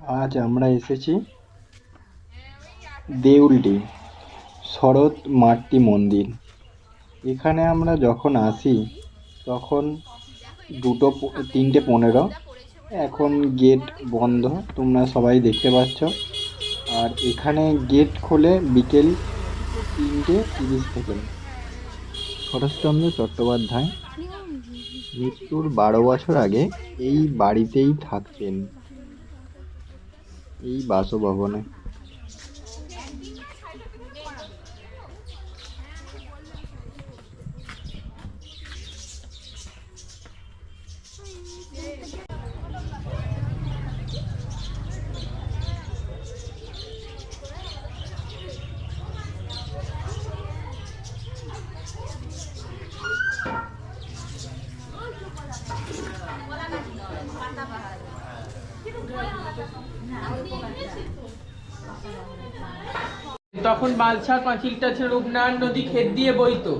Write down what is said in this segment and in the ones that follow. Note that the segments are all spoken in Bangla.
আজ আমরা এসেছি দেউলডি, শরৎ মাতৃ মন্দির। এখানে আমরা যখন আসি, তখন দুটো তিনটে পনেরো, এখন গেট বন্ধ, তোমরা সবাই দেখতে পাচ্ছ। আর এখানে গেট খোলে বিকেল তিনটে তিরিশ থেকে। শরৎচন্দ্র চট্টোপাধ্যায় মৃত্যুর বারো বছর আগে এই বাড়িতেই থাকতেন। এই বাসভবনে তখন বালছার পাঁচিলটা ছিল রূপনারায়ণ নদী ক্ষেত দিয়ে বইতো,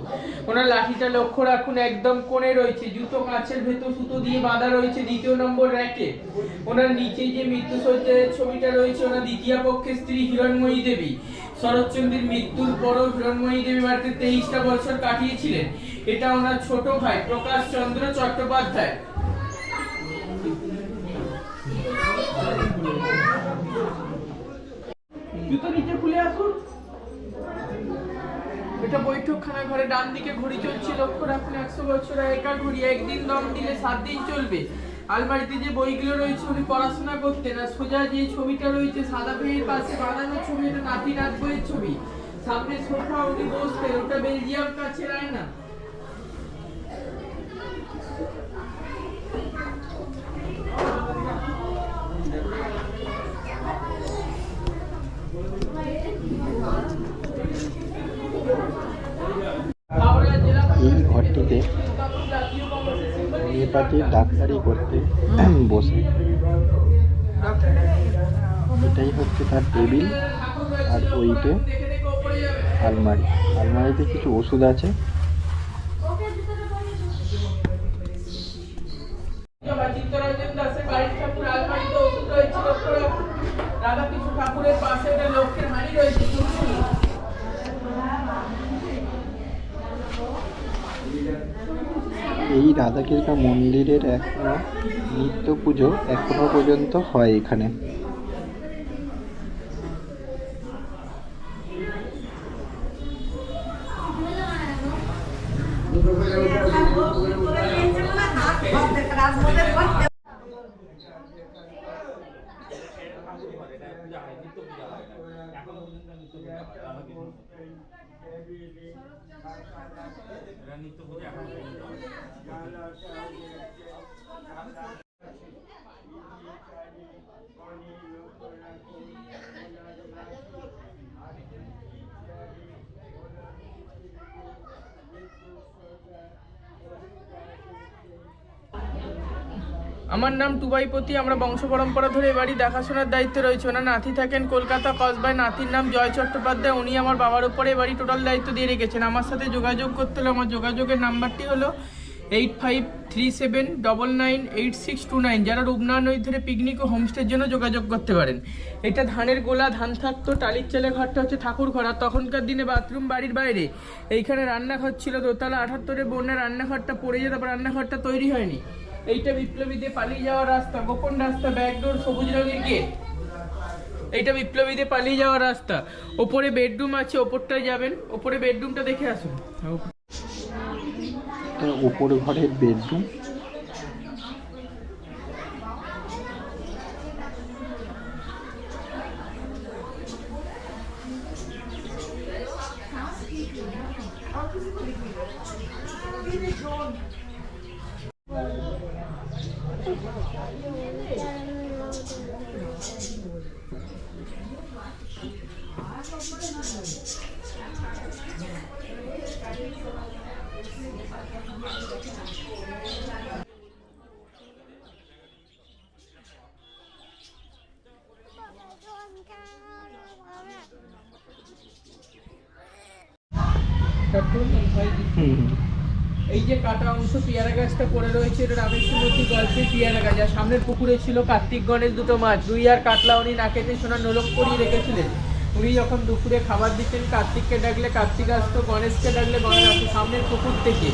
ওনার লাঠিটা লক্ষ্য রাখুন, একদম কোণে রয়েছে। জুতো কাছের ভেতর সুতো দিয়ে বাঁধা রয়েছে দ্বিতীয় নম্বর র্যাকে। ওনার নিচে যে মৃত্যুসজ্জার ছবিটা রয়েছে, ওনার দ্বিতীয় পক্ষের স্ত্রী হিরণময়ী দেবী। শরৎচন্দ্রের মৃত্যুর পরও হিরণময়ী দেবী বাড়িতে তেইশটা বছর কাটিয়েছিলেন। এটা ওনার ছোট ভাই প্রকাশ চন্দ্র চট্টোপাধ্যায়। এটা বৈঠকখানা ঘরে ডান দিকে ঘড়ি চলছে। লক্ষ্য রাখুন, একশো বছর একা ঘড়ি একদিন দম দিলে সাত দিন চলবে। আলমারিতে যে বইগুলো রয়েছে, উনি পড়াশোনা করতেন আর সোজা যে ছবিটা রয়েছে, সাদা ভেয়ের পাশে বানানো ছবি, এটা নাতি নাত বইয়ের ছবি। সামনে সোফা, উনি বসতেন, ওটা বেলজিয়াম কাছে রায় না সিম্বল হোমিওপ্যাথি ডাক্তারি করতে বসে। এটাই হচ্ছে তার টেবিল আর ওইটে আলমারি। আলমারিতে কিছু ওষুধ আছে চিত্তরঞ্জন দাসের বাড়ির ঠাকুর আলমারিতে ওষুধ রয়েছে লক্ষ্য রাখুন রাধাকৃষ্ণ ঠাকুরের পাশে একটা লক্ষ্যের হাঁড়ি রয়েছে চুলচুলি এই রাধাকৃষ্ণ মন্দিরের এখনও নিত্য পুজো এখনও পর্যন্ত হয় এখানে। রানী তো বুঝে আমার নাম টুবাইপতি আমরা বংশ পরম্পরা ধরে এ বাড়ি দেখাশোনার দায়িত্বে রয়েছে। ওনার নাতি থাকেন কলকাতা কসবায় নাতির নাম জয় চট্টোপাধ্যায়। উনি আমার বাবার উপরে এ বাড়ি টোটাল দায়িত্ব দিয়ে রেখেছেন। আমার সাথে যোগাযোগ করতে হলে আমার যোগাযোগের নাম্বারটি হলো eight five three seven double nine eight six two nine. যারা রূপনারায়ণ নদী ধরে পিকনিক ও হোমস্টের জন্য যোগাযোগ করতে পারেন। এটা ধানের গোলা, ধান থাকতো, টালির চালে ঘরটা হচ্ছে ঠাকুর ঘর। আর তখনকার দিনে বাথরুম বাড়ির বাইরে। এইখানে রান্নাঘর ছিল। দোতলা আঠাত্তরে বন্যা রান্নাঘরটা পড়ে যেত রান্নাঘরটা তৈরি হয়নি। এইটা বিপ্লবীদের পালিয়ে যাওয়ার রাস্তা, গোপন রাস্তা ব্যাকডোর সবুজ রঙের গেট এইটা বিপ্লবীদের পালিয়ে যাওয়ার রাস্তা। ওপরে বেডরুম আছে, ওপরটায় যাবেন। ওপরে বেডরুমটা দেখে আসুন। এটা উপর ঘরের বেডরুম হুম এই যে কাটা অংশ পেয়ারা গাছটা পড়ে রয়েছে, এটা রামের সুমতি গল্পের পেয়ারা গাছ। আর সামনের পুকুরে ছিল কার্তিক গণেশ দুটো মাছ। রুই আর কাতলা উনি নাকেতে সোনা নোলক করিয়ে রেখেছিলেন। উনি যখন দুপুরে খাবার দিতেন, কার্তিককে ডাকলে কার্তিক আসতো, গণেশকে ডাকলে গণেশ আসতো সামনের পুকুর থেকে।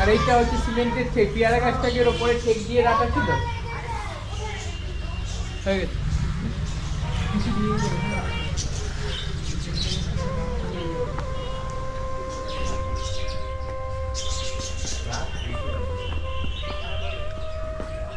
আর এইটা হচ্ছে সিমেন্টের ঠেক। পেয়ারা গাছটাকে এর ওপরে ঠেক দিয়ে রাখা ছিল। হয়ে গেছে।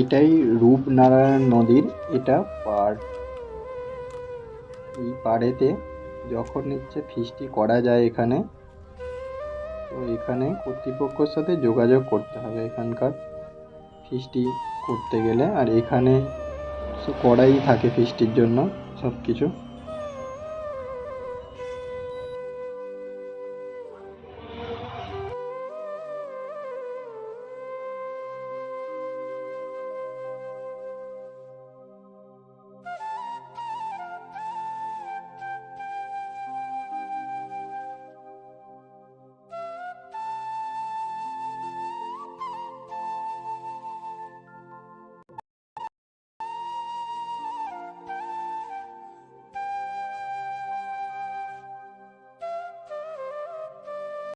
এটাই রূপনারায়ণ নদীর, এটা পাড় এই পাড়েতে যখন ইচ্ছে ফিস্টি করা যায় এখানে, তো এখানে কর্তৃপক্ষর সাথে যোগাযোগ করতে হবে এখানকার ফিস্টি করতে গেলে। আর এখানে করাই থাকে ফিস্টির জন্য সব কিছু